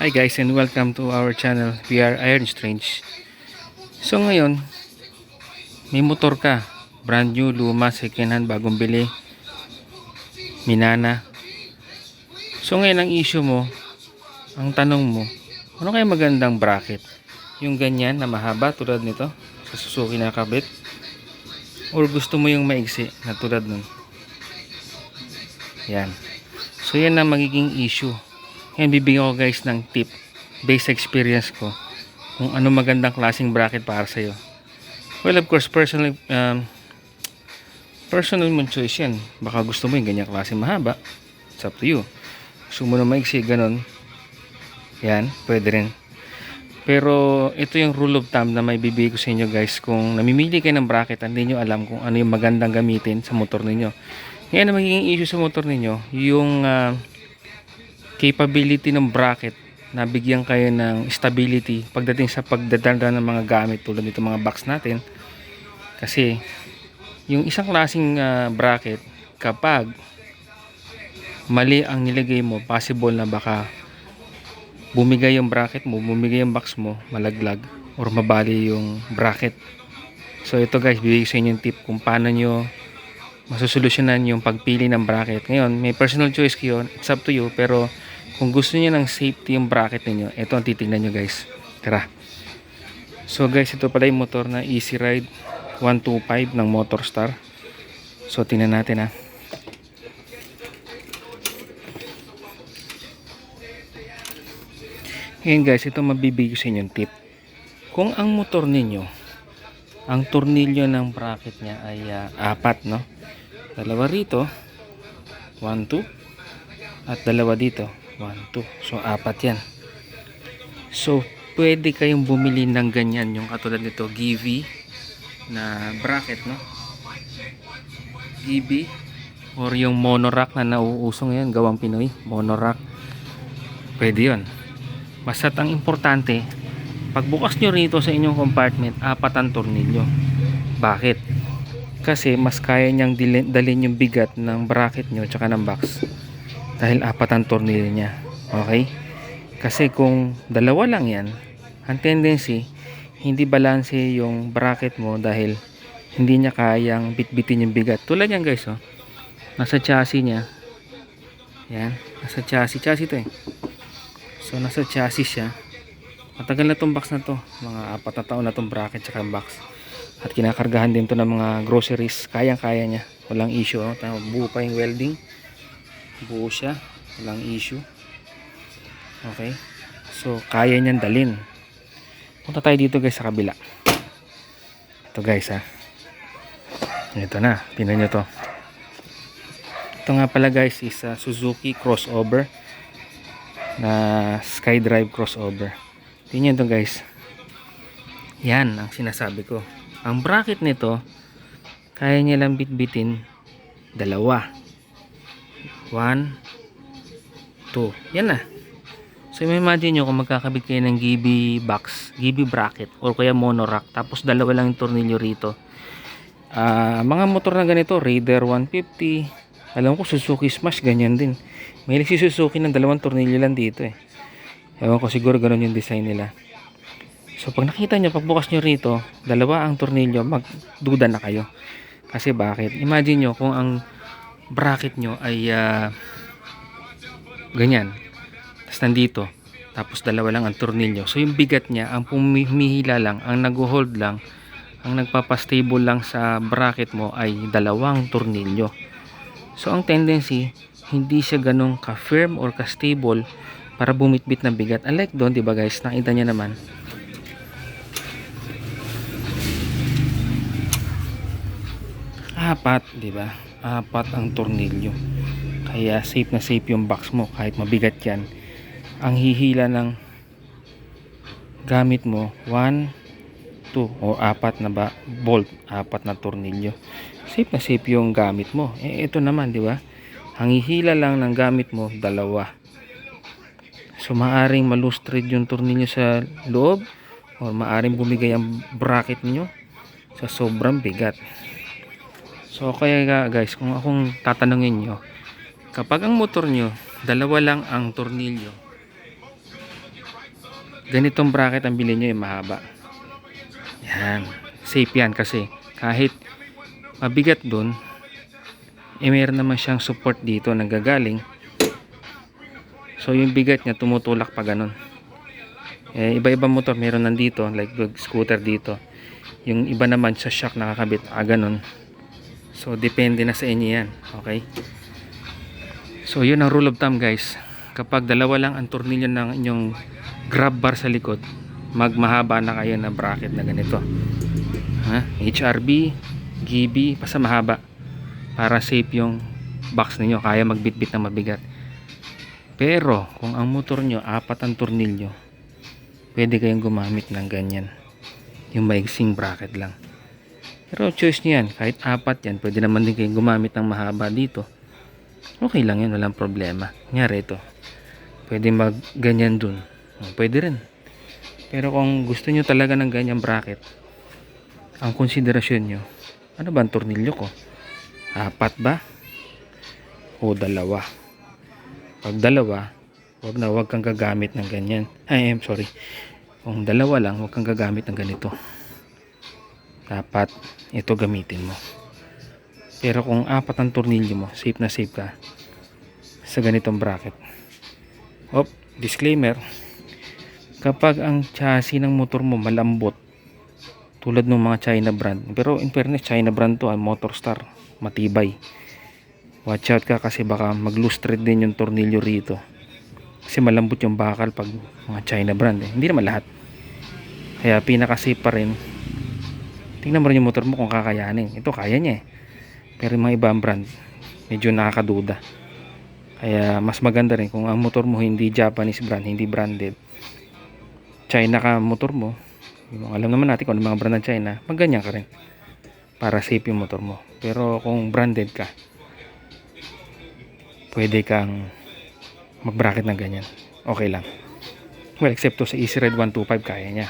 Hi guys and welcome to our channel. We are Iron Strange. So ngayon, may motor ka. Brand new, luma, second hand, bagong bili. Minana. So ngayon ang issue mo, ang tanong mo, ano kaya magandang bracket? Yung ganyan na mahaba tulad nito sa Suzuki na kabit? Or gusto mo yung maigsi na tulad nun? Yan. So yan ang magiging issue. Ngayon bibigyan ko guys ng tip based experience ko kung ano magandang klaseng bracket para sa iyo. Well, of course, personal um, personal mo choice yan. Baka gusto mo yung ganyang klase mahaba. It's up to you. Gusto mo na maiksi, ganun. Yan, pwede rin. Pero ito yung rule of thumb na may bibigay ko sa inyo guys. Kung namimili kayo ng bracket, hindi nyo alam kung ano yung magandang gamitin sa motor ninyo. Ngayon ang magiging issue sa motor ninyo, yung ah, capability ng bracket na bigyan kayo ng stability pagdating sa pagdadanda ng mga gamit tulad nito mga box natin. Kasi yung isang klaseng ah, bracket kapag mali ang nilagay mo possible na baka bumigay yung bracket mo bumigay yung box mo malaglag or mabali yung bracket. So ito guys bibigay sa inyo yung tip kung paano nyo masusolusyonan yung pagpili ng bracket. Ngayon may personal choice kayo it's up to you pero kung gusto niyo ng safety yung bracket niyo ito ang titingnan nyo guys. Tara. So guys ito pala yung motor na Easy Ride 125 ng Motorstar. So tingnan natin ha. Ngayon guys ito mabibigay ko sa inyo tip. Kung ang motor ninyo ang tornilyo ng bracket niya ay ah, apat no? Dalawa rito 1 2 at dalawa dito 1 2 so apat yan. So pwede kayong bumili ng ganyan yung katulad nito Givi na bracket no? Givi or yung monorack na nauusong ngayon gawang Pinoy monorack pwede yon basta't ang importante pagbukas nyo rito sa inyong compartment apat ang tornilyo. Bakit? kasi mas kaya niyang dalhin yung bigat ng bracket nyo tsaka ng box dahil apat ang tornilyo niya. Okay? kasi kung dalawa lang yan ang tendency hindi balanse yung bracket mo dahil hindi niya kayang bitbitin yung bigat. Tulad yan guys oh. nasa chassis niya. Yan. Nasa chassis. Chassis to eh. So nasa chassis siya. Matagal na tong box na to. Mga apat na taon na tong bracket tsaka box. At kinakargahan din to ng mga groceries. Kayang kaya niya. Walang issue oh. Buo pa yung welding buo siya. Walang issue. Okay. So kaya niyan dalin punta tayo dito guys sa kabila. Ito guys ha. Ito na. Tingnan nyo to. Ito nga pala guys is a Suzuki crossover na SkyDrive crossover. Tingnan to guys. Yan ang sinasabi ko. Ang bracket nito kaya niya lang bitbitin dalawa 1 2 yan na. So imagine nyo kung magkakabit kayo ng GB box GB bracket or kaya monorack tapos dalawa lang yung tornilyo rito. Ah, mga motor na ganito Raider 150 alam ko Suzuki Smash ganyan din. May si Suzuki ng dalawang tornilyo lang dito eh. Ewan ko siguro ganun yung design nila. So pag nakita nyo, pagbukas nyo rito, dalawa ang tornilyo, magduda na kayo. Kasi bakit? Imagine nyo kung ang bracket nyo ay ah, ganyan. Tapos nandito. Tapos dalawa lang ang tornilyo. So yung bigat niya, ang pumihila lang, ang nag-hold lang, ang nagpapastable lang sa bracket mo ay dalawang tornilyo. So ang tendency, hindi siya ganun ka-firm or ka-stable para bumitbit ng bigat. Unlike doon, di ba guys, nakita niya naman, apat, di ba? Apat ang tornilyo. Kaya safe na safe yung box mo kahit mabigat 'yan. Ang hihila ng gamit mo 1 2 o apat na ba bolt, apat na tornilyo. Safe na safe yung gamit mo. Eh ito naman, di ba? Ang hihila lang ng gamit mo dalawa. So maaring malustrid yung tornilyo sa loob o maaring bumigay ang bracket niyo sa sobrang bigat. So kaya guys, kung akong tatanungin nyo, kapag ang motor nyo, dalawa lang ang tornilyo, ganitong bracket ang bilhin nyo yung mahaba. Yan. Safe yan kasi kahit mabigat dun, eh meron naman siyang support dito na gagaling. So yung bigat niya tumutulak pa ganun. Eh, iba-iba motor meron nandito like scooter dito. Yung iba naman sa shock nakakabit ah ganun. So depende na sa inyo yan. Okay? So yun ang rule of thumb guys. Kapag dalawa lang ang tornilyo ng inyong grab bar sa likod, magmahaba na kayo na bracket na ganito. Ha? HRB, GB, basta mahaba. Para safe yung box ninyo, kaya magbitbit na mabigat. Pero kung ang motor nyo apat ang tornilyo, pwede kayong gumamit ng ganyan. Yung maigsing bracket lang. Pero choice nyo yan, kahit apat yan, pwede naman din kayong gumamit ng mahaba dito. Okay lang yan, walang problema. Nyari ito. Pwede mag ganyan dun. Oh, Pwede rin. Pero kung gusto nyo talaga ng ganyan bracket, ang konsiderasyon nyo, ano ba ang tornilyo ko? Apat ba? O dalawa? Pag dalawa, wag na wag kang gagamit ng ganyan. Ay, I'm sorry. Kung dalawa lang, wag kang gagamit ng ganito. Dapat ito gamitin mo. Pero kung apat ang tornilyo mo, safe na safe ka sa ganitong bracket. Op, disclaimer. Kapag ang chassis ng motor mo malambot, tulad ng mga China brand, pero in fairness, China brand to, ah, Motor Star, matibay. Watch out ka kasi baka mag-loose thread din yung tornilyo rito. Kasi malambot yung bakal pag mga China brand eh. Hindi naman lahat. Kaya pinaka-safe pa rin. Tingnan mo rin yung motor mo kung kakayanin. Ito kaya niya eh. Pero yung mga ibang brand, medyo nakakaduda. Kaya mas maganda rin kung ang motor mo hindi Japanese brand, hindi branded. China ka motor mo. Yung alam naman natin kung ano mga brand ng China, magganyan ka rin. Para safe yung motor mo. Pero kung branded ka, pwede kang mag-bracket ng ganyan. Okay lang. Well, except to sa Easy Red 125 kaya niya.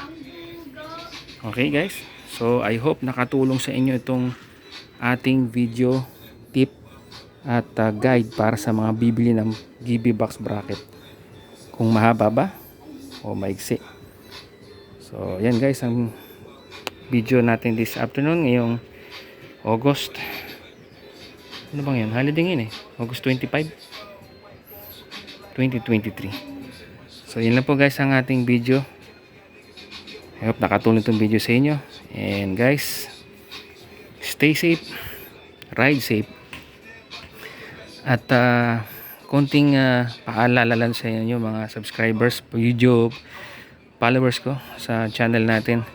Okay guys? So, I hope nakatulong sa inyo itong ating video tip at uh, guide para sa mga bibili ng GB box bracket. Kung mahaba ba o maigsi. So, yan guys ang video natin this afternoon ngayong August ano bang yan? Holiday ngayon eh. August 25 2023 So, yun lang po guys ang ating video. I hope nakatulong itong video sa inyo. And guys, stay safe, ride safe, at uh, konting uh, paalala lang sa inyo mga subscribers YouTube, followers ko sa channel natin.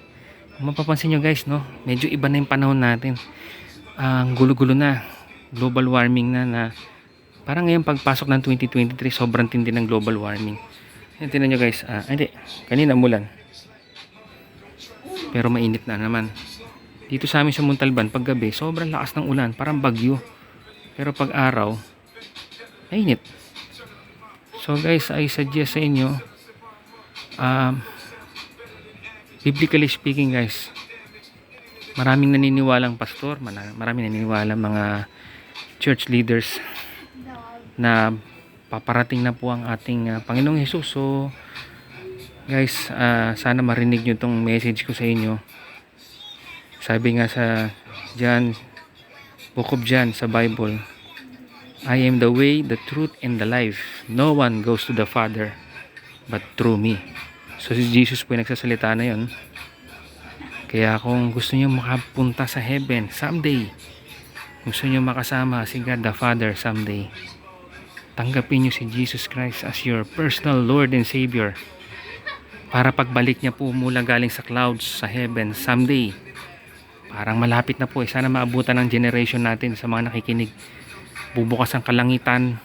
Mapapansin nyo guys, no? Medyo iba na yung panahon natin. Ang gulo-gulo na. Global warming na na parang ngayon pagpasok ng 2023 sobrang tindi ng global warming. Yan, tinan nyo guys. Ah, hindi. Kanina mulan. Pero mainit na naman. Dito sa amin sa Montalban, pag gabi, sobrang lakas ng ulan. Parang bagyo. Pero pag araw, mainit. So guys, I suggest sa inyo, um, biblically speaking guys, maraming naniniwalang pastor, maraming naniniwalang mga church leaders na paparating na po ang ating uh, Panginoong Hesus. So, guys, ah, sana marinig nyo itong message ko sa inyo. Sabi nga sa John, Book of John sa Bible, I am the way, the truth, and the life. No one goes to the Father but through me. So si Jesus po yung nagsasalita na yon. Kaya kung gusto niyo makapunta sa heaven someday, gusto niyo makasama si God the Father someday, tanggapin niyo si Jesus Christ as your personal Lord and Savior para pagbalik niya po mula galing sa clouds sa heaven someday parang malapit na po eh. Sana maabutan ng generation natin sa mga nakikinig. Bubukas ang kalangitan.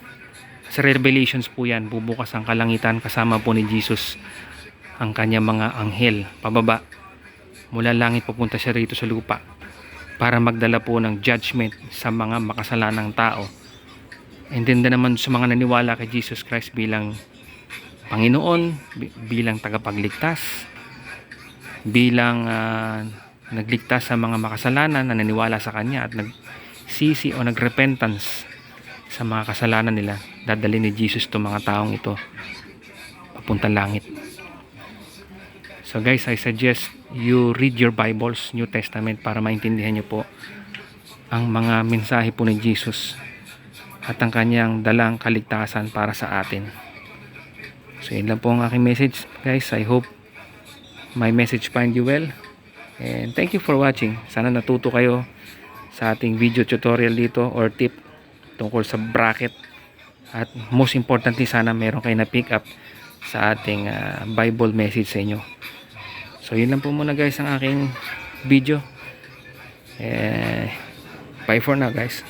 Sa revelations po yan bubukas ang kalangitan kasama po ni Jesus ang kanya mga anghel pababa. Mula langit papunta siya rito sa lupa para magdala po ng judgment sa mga makasalanang tao. Din naman sa mga naniwala kay Jesus Christ bilang Panginoon, bi- bilang tagapagligtas, bilang ah, nagligtas sa mga makasalanan na naniwala sa Kanya at nagsisi o nagrepentance sa mga kasalanan nila, dadali ni Jesus to mga taong ito papuntang langit. So guys, I suggest you read your Bibles, New Testament para maintindihan nyo po ang mga mensahe po ni Jesus at ang kanyang dalang kaligtasan para sa atin. So yun lang po ang aking message guys. I hope my message find you well. And thank you for watching. Sana natuto kayo sa ating video tutorial dito or tip tungkol sa bracket. At most importantly sana meron kayo na pick up sa ating ah, Bible message sa inyo. So yun lang po muna guys ang aking video. Eh, bye for now guys.